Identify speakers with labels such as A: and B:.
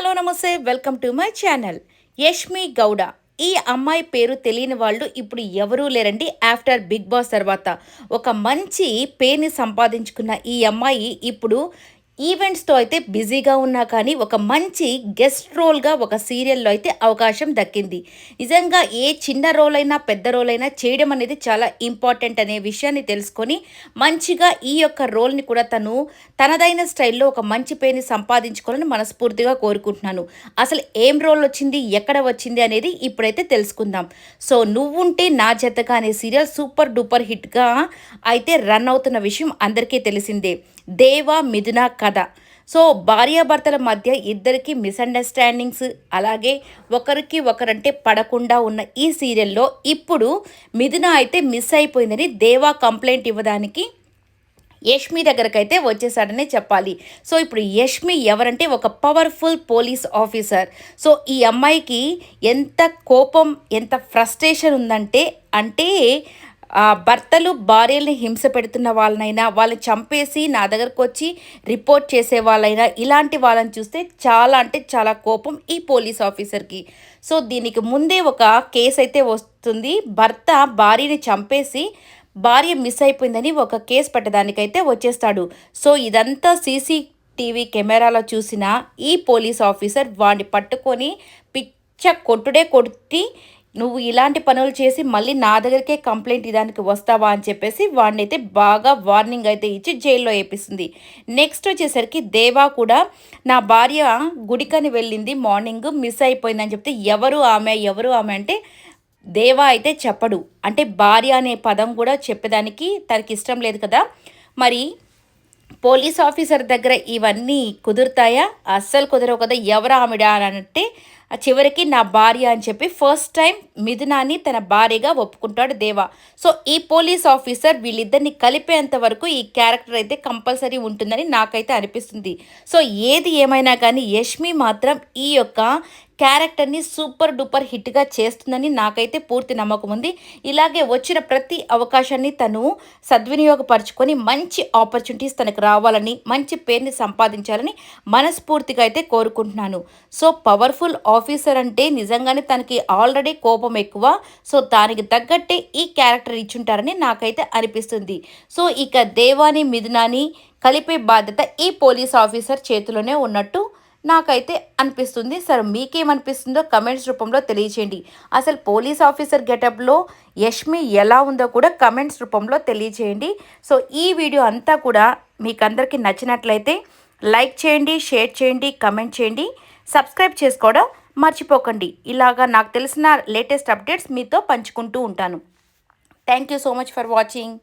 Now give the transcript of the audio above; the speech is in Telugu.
A: హలో నమస్తే. Welcome to my channel. Yashmi Gowda. ఈ అమ్మాయి పేరు తెలియని వాళ్ళు ఇప్పుడు ఎవరూ లేరండి. ఆఫ్టర్ బిగ్ బాస్ తర్వాత ఒక మంచి పేరుని సంపాదించుకున్న ఈ అమ్మాయి ఇప్పుడు ఈవెంట్స్తో అయితే బిజీగా ఉన్నా కానీ ఒక మంచి గెస్ట్ రోల్గా ఒక సీరియల్లో అయితే అవకాశం దక్కింది. నిజంగా ఏ చిన్న రోల్ అయినా పెద్ద రోల్ అయినా చేయడం అనేది చాలా ఇంపార్టెంట్ అనే విషయాన్ని తెలుసుకొని మంచిగా ఈ యొక్క రోల్ని కూడా తను తనదైన స్టైల్లో ఒక మంచి పేరుని సంపాదించుకోవాలని మనస్ఫూర్తిగా కోరుకుంటున్నాను. అసలు ఏం రోల్ వచ్చింది ఎక్కడ వచ్చింది అనేది ఇప్పుడైతే తెలుసుకుందాం. సో నువ్వుంటే నా జతగా అనే సీరియల్ సూపర్ డూపర్ హిట్గా అయితే రన్ అవుతున్న విషయం అందరికీ తెలిసిందే. దేవ మిథున కథ. సో భార్యాభర్తల మధ్య ఇద్దరికి మిస్అండర్స్టాండింగ్స్ అలాగే ఒకరికి ఒకరంటే పడకుండా ఉన్న ఈ సీరియల్లో ఇప్పుడు మిథున అయితే మిస్ అయిపోయిందని దేవా కంప్లైంట్ ఇవ్వడానికి యష్మి దగ్గరకైతే వచ్చేసాడనే చెప్పాలి. సో ఇప్పుడు యష్మి ఎవరంటే ఒక పవర్ఫుల్ పోలీస్ ఆఫీసర్. సో ఈ అమ్మాయికి ఎంత కోపం ఎంత ఫ్రస్ట్రేషన్ ఉందంటే అంటే భర్తలు భార్యల్ని హింస పెడుతున్న వాళ్ళనైనా వాళ్ళని చంపేసి నా దగ్గరకు వచ్చి రిపోర్ట్ చేసే వాళ్ళైనా ఇలాంటి వాళ్ళని చూస్తే చాలా అంటే చాలా కోపం ఈ పోలీస్ ఆఫీసర్కి. సో దీనికి ముందే ఒక కేసు అయితే వస్తుంది. భర్త భార్యని చంపేసి భార్య మిస్ అయిపోయిందని ఒక కేసు పెట్టడానికైతే వచ్చేస్తాడు. సో ఇదంతా సీసీ టీవీ కెమెరాలో చూసిన ఈ పోలీస్ ఆఫీసర్ వాడిని పట్టుకొని పిచ్చ కొట్టుడే కొట్టి నువ్వు ఇలాంటి పనులు చేసి మళ్ళీ నా దగ్గరికే కంప్లైంట్ ఇదానికి వస్తావా అని చెప్పేసి వాడిని అయితే బాగా వార్నింగ్ అయితే ఇచ్చి జైల్లో వేపిస్తుంది నెక్స్ట్ వచ్చేసరికి దేవా కూడా నా భార్య గుడికని వెళ్ళింది మార్నింగ్ మిస్ అయిపోయిందని చెప్తే ఎవరు ఆమె ఎవరు ఆమె అంటే దేవా అయితే చెప్పడు. అంటే భార్య అనే పదం కూడా చెప్పేదానికి తనకి ఇష్టం లేదు కదా. మరి పోలీస్ ఆఫీసర్ దగ్గర ఇవన్నీ కుదురుతాయా? అస్సలు కుదరవు కదా ఎవరు ఆమెడా అని అంటే చివరికి నా భార్య అని చెప్పి ఫస్ట్ టైం మిథునాన్ని తన భార్యగా ఒప్పుకుంటాడు దేవా. సో ఈ పోలీస్ ఆఫీసర్ వీళ్ళిద్దరిని కలిపేంత వరకు ఈ క్యారెక్టర్ అయితే కంపల్సరీ ఉంటుందని నాకైతే అనిపిస్తుంది. సో ఏది ఏమైనా కానీ యష్మి మాత్రం ఈ యొక్క క్యారెక్టర్ని సూపర్ డూపర్ హిట్గా చేస్తుందని నాకైతే పూర్తి నమ్మకం ఉంది. ఇలాగే వచ్చిన ప్రతి అవకాశాన్ని తను సద్వినియోగపరచుకొని మంచి ఆపర్చునిటీస్ తనకు రావాలని మంచి పేరుని సంపాదించాలని మనస్ఫూర్తిగా అయితే కోరుకుంటున్నాను. సో పవర్ఫుల్ ఆఫీసర్ అంటే నిజంగానే తనకి ఆల్రెడీ కోపం ఎక్కువ. సో దానికి తగ్గట్టే ఈ క్యారెక్టర్ ఇచ్చుంటారని నాకైతే అనిపిస్తుంది. సో ఇక దేవాని మిథునాని కలిపే బాధ్యత ఈ పోలీస్ ఆఫీసర్ చేతిలోనే ఉన్నట్టు నాకైతే అనిపిస్తుంది. సార్ మీకేమనిపిస్తుందో కమెంట్స్ రూపంలో తెలియచేయండి. అసలు పోలీస్ ఆఫీసర్ గెటప్లో యష్మి ఎలా ఉందో కూడా కమెంట్స్ రూపంలో తెలియచేయండి. సో ఈ వీడియో అంతా కూడా మీకు అందరికీ నచ్చినట్లయితే లైక్ చేయండి షేర్ చేయండి కమెంట్ చేయండి. సబ్స్క్రైబ్ చేసుకోవడం మర్చిపోకండి. ఇలాగా నాకు తెలిసిన లేటెస్ట్ అప్డేట్స్ మీతో పంచుకుంటూ ఉంటాను. Thank you so much for watching